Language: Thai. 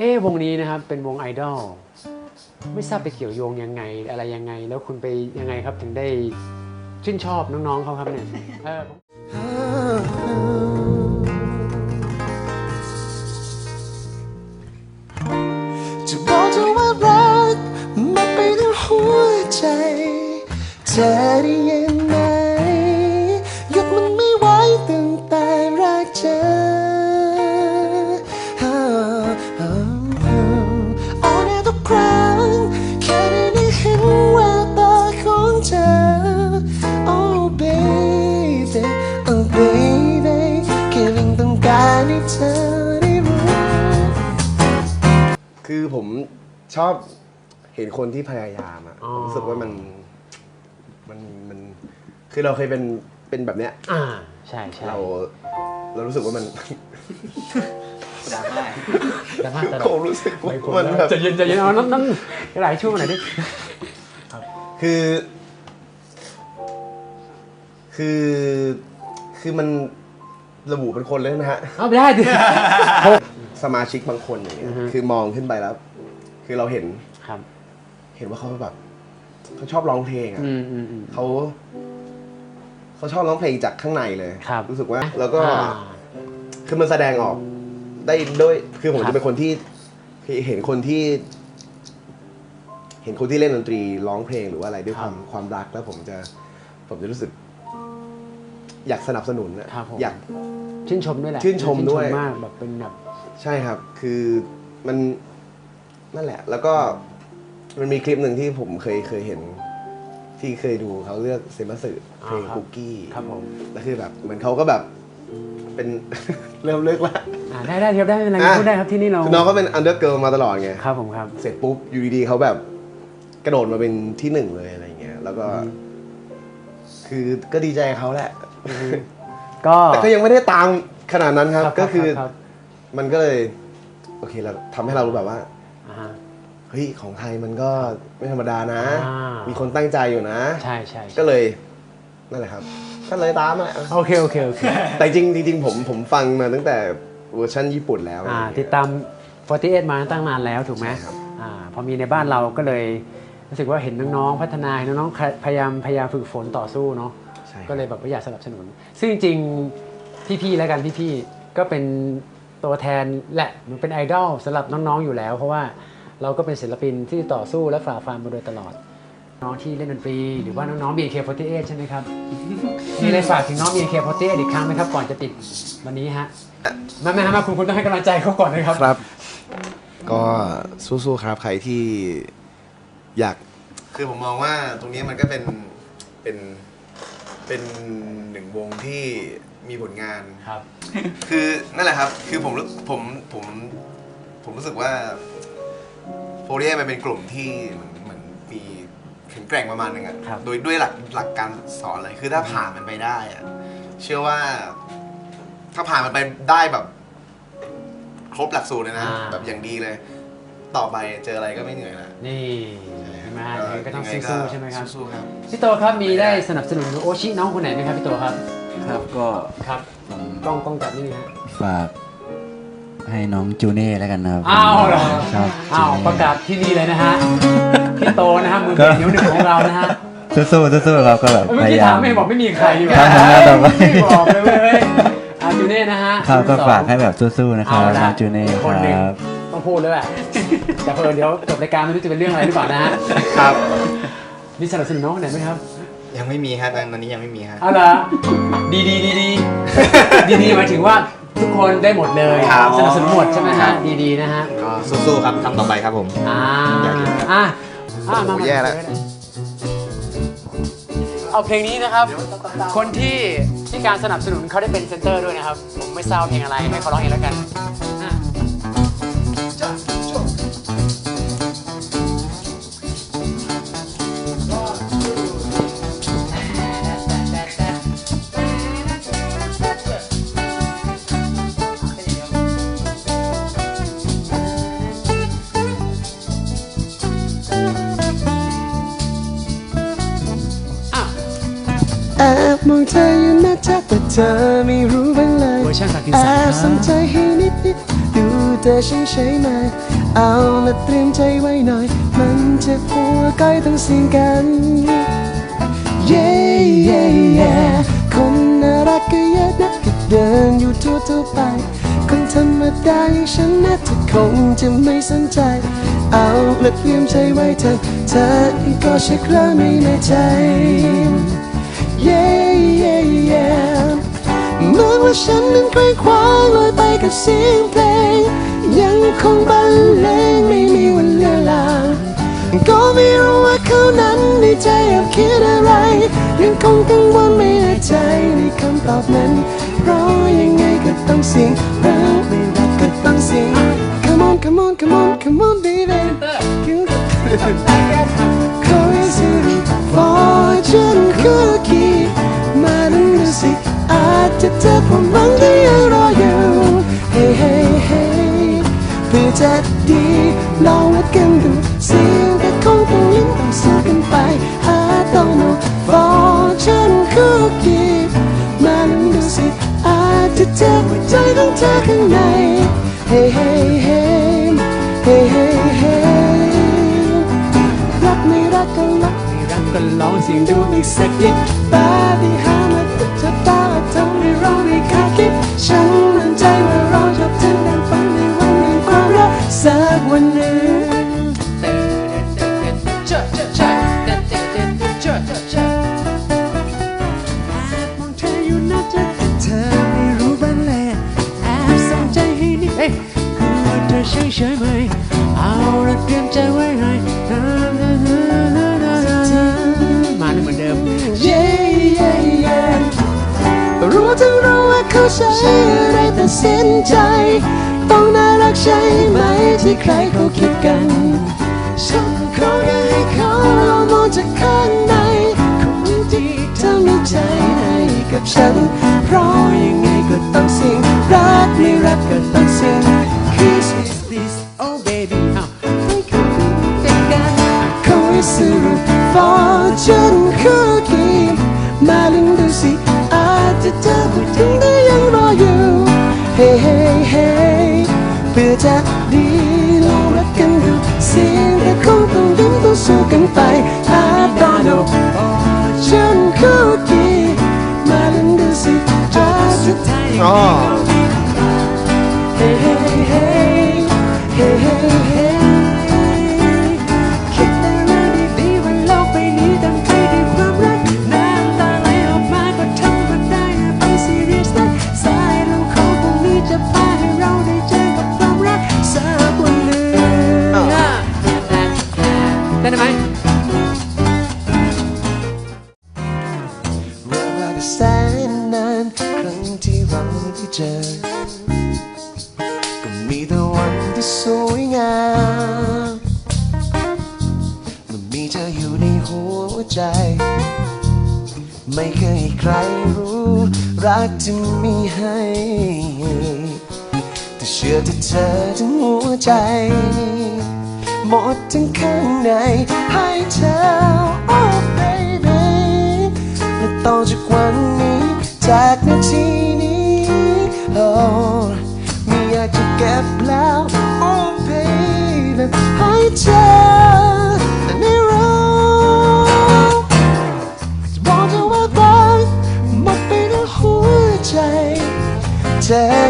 เอ๊วงนี้นะครับเป็นวงไอดอลไม่ทราบไปเกี่ยวโยงยังไงอะไรยังไง แล้วคุณไปยังไงครับถึงได้ชื่นชอบน้องๆเขาครับเนี่ยเออจะบอกเธอว่ารักมันไปทั้งหัวใจเธอได้ ชอบเห็นคนที่พยายามอะอ๋อผมรู้สึกว่ามันมันมันคือเราเคยเป็นเป็นแบบเนี้ย อ่า ใช่ใช่เราเรารู้สึกว่ามัน ดราม่าตลผอมดรู้สึกว่าไม่ผมมันแบบใจะเย็นใจะเย็นเอาน้ำน้ำหลายช่วงหน่อยดิ คือ คือคือมันระบุเป็นคนเลยนะฮะ เอาไม่ได้ดิ สมาชิกบางคนอย่างเงี้อืยอฮึคือมองขึ้นไปแล้ว คือเราเห็น ครับ เห็นว่าเขาแบบเขาชอบร้องเพลงอะอืมอืมอืม เขาเขาชอบร้องเพลงจากข้างในเลยครับ รู้สึกว่า แล้วก็อ่า คือมันแสดงออกได้ด้วยคือผมครับ จะเป็นคนที่เห็นคนที่ เห็นคนที่เล่นดนตรีร้องเพลงหรือว่าอะไรด้วยความความรักแล้วผมจะ ผมจะรู้สึก อยากสนับสนุนนะครับผม อยาก ชื่นชมด้วยแหละชื่นชมด้วย มากแบบเป็นแบบ ใช่ครับ คือมัน นั่นแหละ แล้วก็มันมีคลิปหนึ่งที่ผมเคยเคยเห็น ที่เคยดูเขาเลือกเซมาสึเพลงอ่าครับคุกกี้ครับผมแล้วคือแบบเหมือนเขาก็แบบ เป็น เริ่มเลิกละอ่าได้ได้ครับได้ไม่เป็นไรอะพูดได้ครับที่นี่เราคือน้องเขาเป็นอันเดอร์เกิร์ลมาตลอดไงครับผมครับ เสร็จปุ๊บอยู่ดีๆเขาแบบ กระโดดมาเป็นที่หนึ่งเลยอะไรเงี้ยแล้วก็ คือก็ดีใจกับเขาแหละก็แต่ก็ยังไม่ได้ตามขนาดนั้นครับรับก็คือรับรับมันก็เลย โอเคเราทำให้เรารู้แบบว่า อ่าฮะ เฮ้ยของไทยมันก็ไม่ธรรมดานะ อ่ามี มีคนตั้งใจอยู่นะ ใช่ใช่ใช่ก็เลยนั่นแหละครับก็เลยตามอะโอเคโอเคโอเคแต่จริงจริงๆผมผมฟังมาตั้งแต่เวอร์ชันญี่ปุ่นแล้ว อ่าอะไรเงี้ยติดตาม 48 มาตั้งนานแล้วถูกไหมใช่ครับ อ่าพอมีในบ้านเราก็เลยรู้สึกว่าเห็นน้องๆพัฒนาเห็นน้องๆพยายามพยายามฝึกฝนต่อสู้เนาะ ใช่ครับ ก็เลยแบบว่าอยากสนับสนุน ซึ่งจริงๆพี่ๆแล้วกันพี่ๆก็เป็น ตัวแทนแหละมันเป็นไอดอลสำหรับน้องๆอยู่แล้ว เพราะว่าเราก็เป็นศิลปินที่ต่อสู้และฝ่าฟันมาโดยตลอด น้องที่เล่นดนตรี หรือว่าน้องๆ BNK48 ใช่ไหมครับมีอะไรฝากถึงน้อง BNK48 อีกครั้งไหมครับ ก่อนจะปิดวันนี้ฮะมาไหมฮะมาคุณคุณต้องให้กำลังใจเขาก่อนนะครับครับ ก็สู้ๆครับใครที่อยาก คือผมมองว่าตรงนี้มันก็เป็นเป็น เป็นหนึ่งวงที่มีผลงาน ครับ คือนั่นแหละครับ คือผมรู้ผมผมผมรู้สึกว่าโฟเรียมันเป็นกลุ่มที่เหมือนเหมือนมีแข็งแกร่งประมาณหนึงอะครับ โดยด้วยหลักหลักการสอนเลยคือถ้าผ่านมันไปได้อะเชื่อว่า ถ้าผ่านมันไปได้แบบ ครบหลักสูตรเลยนะอ่า แบบอย่างดีเลย ต่อไปเจออะไรก็ไม่เหนื่อยละนี่ใช่ไหมฮะยังไงก็ต้องยังไงสู้ๆใช่ไหมครับสู้ๆครับ พี่โตครับมีได้สนับสนุนโอชิน้องคนไหนไหมครับพี่โตครับครับก็ครับกล้องกล้องจับนี่นะฮะฝากให้น้องจูเน่แล้วกันนะครับอ้าวเหรอครับอ้าวจูเน่ประกาศที่นี่เลยนะฮะพี่โตนะฮะมือเป็นนิ้วหนึ่งของเรานะฮะสู้ๆสู้ๆครับก็แบบเมื่พอกี้ยายาถามมไม่บอกไม่มีใครอยู่ครับผมนะต่อไปไม่บอกเลยเว้ยอาจูเน่นะฮะครับก็สองฝากให้แบบสู้ๆนะครับเอาละน้องจูเน่คนหนึ่งครับ ต้องพูดแล้วแหละแต่เพิ่นเดี๋ยวจบรายการไม่รู้จะเป็นเรื่องอะไรหรือเปล่านะฮะครับมีสนับสนุนน้องคนไหนไหมครับ ยังไม่มีฮะตอนนี้ยังไม่มีฮะ เอาละดีดีดีดีดีดีหมายถึงว่าทุกคนได้หมดเลยครับ สนับสนุนหมดใช่ไหมฮะดีดีนะฮะก็สู้ๆครับทำต่อไปครับผม อ่าอยากเห็นครับอะอะมามาแย่แล้ว เอาเพลงนี้นะครับ คนที่ที่การสนับสนุนเขาได้เป็นเซนเตอร์ด้วยนะครับ ผมไม่ทราบเพลงอะไรให้เขาร้องเองแล้วกันอะอะ มองเธออยู่นะจ๊ะแต่เธอไม่รู้บ้างเลยเวอร์ชันสากลแอสามบสนใจให้นิดนิดๆดูตอใช่ใช่ไหมเอาละเตรียมใจไว้หน่อย มันจะหัวก้อยต้องเสียงกัน เย้เย้เย้คนน่ารักก็เยอะนะก็เดินอยู่ทั่วทั่วๆไป คนธรรมดาอย่างฉันนะเธอคงจะไม่สนใจ เอาละเตรียมใจไว้เธอเธอก็ใชักเริ่มไม่แน่ใจ เย้เย้เย้เมื่อว่าฉันนั้นควงคว้างลอยไปกับเสียงเพลง ยังคงบรรเลงไม่มีวันเลือลางก็ไม่รู้ว่าเขานั้นในใจแอบคิดอะไร ยังคงกังวลไม่แน่ใจในคำตอบนั้น เพราะยังไงก็ต้องเสียง cookie มาดูสิอาจจะเจอความหวังที่ยังรออยู่ Hey hey hey เพื่อจะดีลองวัดกันดูสียงแต่คงต้องยิ้มต้องสู้กันไปหาต้องเอา fortune cookie มาดูสิอาจจะเจอหัวใจของเธอข้างใน Hey hey hey กก็ลองเสียงดูอีกสักนิดปาฏิหาริย์มาติดเธอตาทำให้เราไม่คาดคิดฉันมั่นใจว่าเราจะถึงดังฝันในวันแห่งความรักสักวันหนึ่งมองเธออยู่นะจ๊ะเธอไม่รู้บ้างแหละแอบสนใจให้นิดเอ้ยคือว่าเธอใช่ใช่ไหมเอาละเตรียมใจไว้ให้ ใช้อะไรแต่สินใจ ต้องน่ารักใช่ไหมที่ใครเขาคิดกัน ฉันขอแค่ให้เขาลองมองจากข้างในคนที่เธอมีใจให้กับฉัน เพราะยังไงก็ต้องสิ่งรักไม่รักก็ต้อง สุ ใจ ไม่เคยใครรู้ รักที่มีให้ แต่เชื่อที่เธอทั้งหัวใจ หมดทั้งข้างในให้เธอ oh baby และต่อจากวันนี้จากนาทีนี้ oh ไม่อยากจะเก็บแล้ว oh baby ให้เธอ said